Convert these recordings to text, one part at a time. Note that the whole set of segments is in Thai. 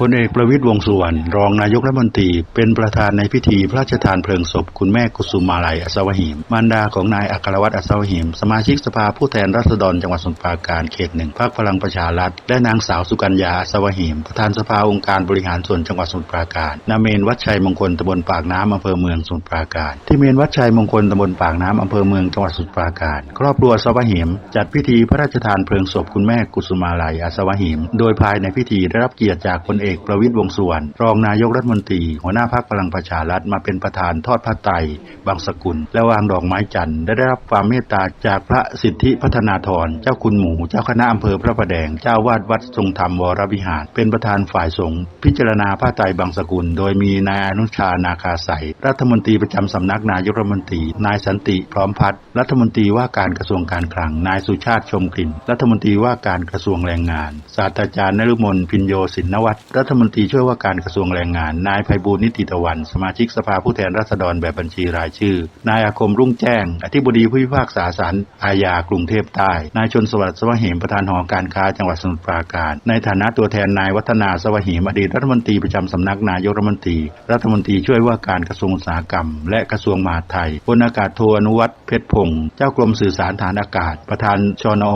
พลเอกประวิตรวงสุวรรณรองนายกรัฐมนตรีเป็นประธานในพิธีพระราชทานเพลิงศพคุณแม่กุสุมาลัยอัศวหิม มารดาของนายอัครวัตรอัศวหิม สมาชิกสภาผู้แทนราษฎรจังหวัดสมุทรปราการเขตหนึ่งพรรคพลังประชารัฐและนางสาวสุกัญญาอัศวหิม ประธานสภาองค์การบริหารส่วนจังหวัดสมุทรปราการณเมนวัดชัยมงคลตำบลปากน้ำอำเภอเมืองสมุทรปราการ ที่เมนวัดชัยมงคลตำบลปากน้ำอำเภอเมืองจังหวัดสมุทรปราการ ครอบครัวอัศวหิม จัดพิธีพระราชทานเพลิงศพคุณแม่กุสุมาลัยอัศวหิม โดยภายในพิธีได้รับเกียรติจากพลเอกเอกประวิตรวงสุวรรณรองนายกรัฐมนตรี หัวหน้าพรรคพลังประชารัฐมาเป็นประธานทอดผ้าไตรบางสกุล และวางดอกไม้จันทร์และได้รับความเมตตาจากพระสิทธิพัฒนาธรเจ้าคุณหมูเจ้าคณะอำเภอพระประแดงเจ้าวาดวัดทรงธรรมวรวิหาร เป็นประธานฝ่ายสงฆ์พิจารณาผ้าไตรบางสกุล โดยมีนายอนุชานาคาใสรัฐมนตรีประจำสำนักนายกรัฐมนตรี นายสันติพร้อมพัฒน์รัฐมนตรีว่าการกระทรวงการคลังนายสุชาติชมกลิ่น รัฐมนตรีว่าการกระทรวงแรงงาน ศาสตราจารย์นฤมลพินโยสินวัตรรัฐมนตรีช่วยว่าการกระทรวงแรงงาน นายไพบูลนิติตะวัน สมาชิกสภาผู้แทนราษฎรแบบบัญชีรายชื่อ นายอาคมรุ่งแจ้ง อธิบดีผู้พิพากษาศาลอาญากรุงเทพใต้ นายชนสวัสดิ์สวะเหมประธานหอการค้าจังหวัดสมุทรปราการ ในฐานะตัวแทนนายวัฒนาสวะเหมอดีตรัฐมนตรีประจำสำนักนายกรัฐมนตรี รัฐมนตรีช่วยว่าการกระทรวงอุตสาหกรรม และกระทรวงมหาดไทยพลอากาศโทอนุวัฒน์เพชรพงศ์เจ้ากรมสื่อสารฐานอากาศ ประธานชนอ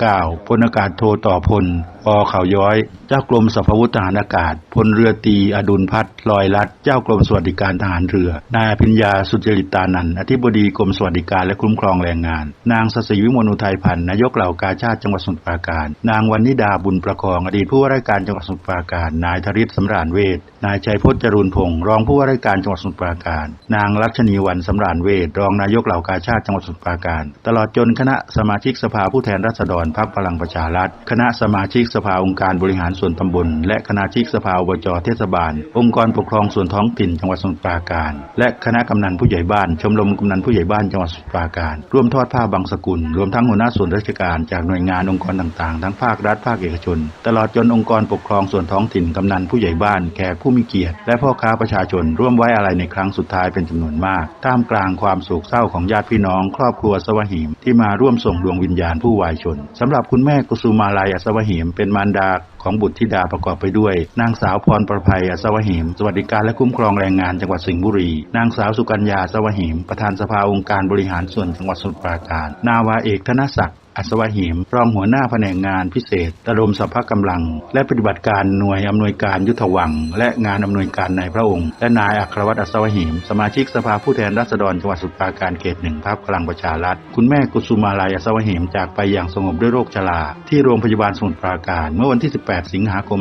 29 พลอากาศโทต่อพลอเขาย้อย เจ้ากรมสรรพวุธทหารอากาศพลเรือตีอดุลพัฒน์ลอยลัดเจ้ากรมสวัสดิการทหารเรือ นายอภิญญาสุจริตานันอธิบดีกรมสวัสดิการและคุ้มครองแรงงาน นางสศิวิมลอุทัยพันธ์นายกเหล่ากาชาติจังหวัดสมุทรปราการ นางวันนิดาบุญประคองอดีตผู้ว่าราชการจังหวัดสมุทรปราการ นายธริศสำราญเวทนายชัยพจน์จรูนพงศ์รองผู้ว่าราชการจังหวัดสมุทรปราการ นางรัชนีวันสำราญเวทรองนายกเหล่ากาชาติจังหวัดสมุทรปราการ ตลอดจนคณะสมาชิกสภาผู้แทนราษฎรพรรคพลังประชารัฐ คณะสมาชิกสภาองค์การบริหารส่วนตำบล และคณะชิกสภาอบจเทศบาล องค์กรปกครองส่วนท้องถิ่นจังหวัดสมุทรปราการ และคณะกำนันผู้ใหญ่บ้าน ชมรมกำนันผู้ใหญ่บ้านจังหวัดสมุทรปราการ ร่วมทอดผ้าบางสกุล รวมทั้งหัวหน้าส่วนราชการจากหน่วยงานองค์กรต่างๆ ทั้งภาครัฐภาคเอกชน ตลอดจนองค์กรปกครองส่วนท้องถิ่นกำนันผู้ใหญ่บ้านแขกผู้มีเกียรติและพ่อค้าประชาชน ร่วมไว้อาลัยในครั้งสุดท้ายเป็นจำนวนมาก ท่ามกลางความโศกเศร้าของญาติพี่น้อง ครอบครัวสวหิมที่มาร่วมส่งดวงวิญญาณผู้วายชนสำหรับคุณแม่กุสุมาลัยอัศวหิมเป็นมารดา ของบุตรธิดาประกอบไปด้วย นางสาวพรประภัยอัศวหิมสวัสดิการและคุ้มครองแรงงานจังหวัดสิงห์บุรี นางสาวสุกัญญาอัศวหิมประธานสภาองค์การบริหารส่วนจังหวัดสมุทรปราการ นาวาเอกธนศักดิ์ อัศวหิมรองหัวหน้าแผนกงานพิเศษระดมสภากำลัง และปฏิบัติการหน่วยอำนวยการยุทธวัง และงานอำนวยการในพระองค์ และนายอัครวัตรอัศวหิม สมาชิกสภาผู้แทนราษฎรจังหวัดสุทรปราการเขตหนึ่งพรรคพลังประชารัฐ คุณแม่กุสุมาลัยอัศวหิมจากไปอย่างสงบด้วยโรคชรา ที่โรงพยาบาลสมุทรปราการเมื่อวันที่ 18 สิงหาคม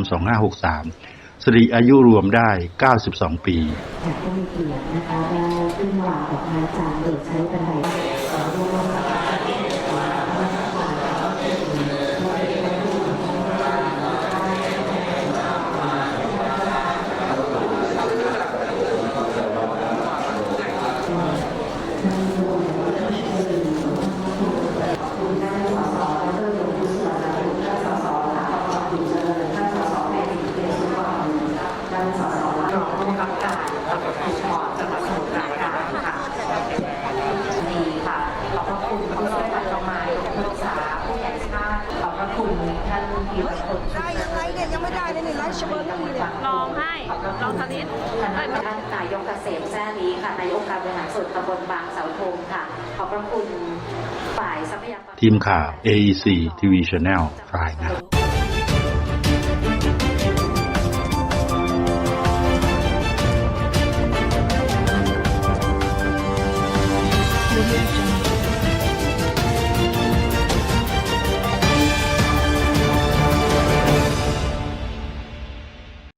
2563สิริอายุรวมได้ 92 ปีแขกผู้มีเกียรตินะคะได้ขึ้นวางดอกไม้จันทร์โดยใช้บันได รองผู้บังคับการตำรวจภูธรจังหวัดสมุทรปราการค่ะดีค่ะ ขอบพระคุณผู้ช่วยพันธมาที่ปรึกษาผู้ใหญ่ชาติ ขอบพระ คุณท่านพีรพลได้ยังไงเนี่ยยังไม่ได้เลยนี่ไลฟ์เชเบิร์นนี่เนี่ยลองให้ลองทนิดท่านท่านนายกเกษมแซ่ลีค่ะนายกการบริหารส่วนตำบลบางเสาธงค่ะ ขอบพระคุณฝ่ายทรัพยากรทีมข่าว AEC TV Channel รายงาน